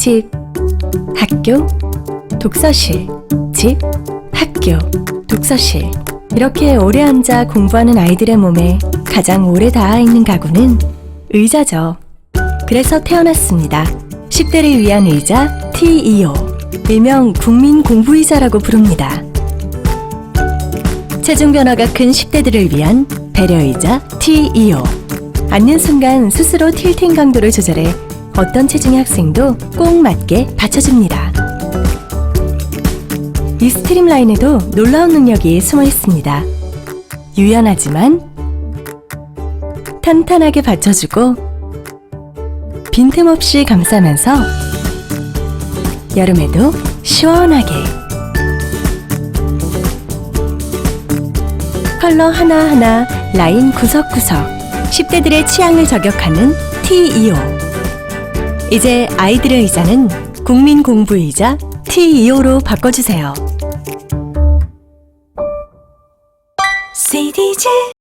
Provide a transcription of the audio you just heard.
집, 학교, 독서실, 집, 학교, 독서실. 이렇게 오래 앉아 공부하는 아이들의 몸에 가장 오래 닿아 있는 가구는 의자죠. 그래서 태어났습니다. 10대를 위한 의자 TEO. 일명 국민 공부 의자라고 부릅니다. 체중 변화가 큰 10대들을 위한 배려 의자 TEO. 앉는 순간 스스로 틸팅 강도를 조절해 어떤 체중의 학생도 꼭 맞게 받쳐줍니다. 이 스트림라인에도 놀라운 능력이 숨어 있습니다. 유연하지만 탄탄하게 받쳐주고 빈틈없이 감싸면서 여름에도 시원하게 컬러 하나하나 라인 구석구석 10대들의 취향을 저격하는 T2O 이제 아이들의 의자는 국민 공부 의자 T2O로 바꿔주세요. CDJ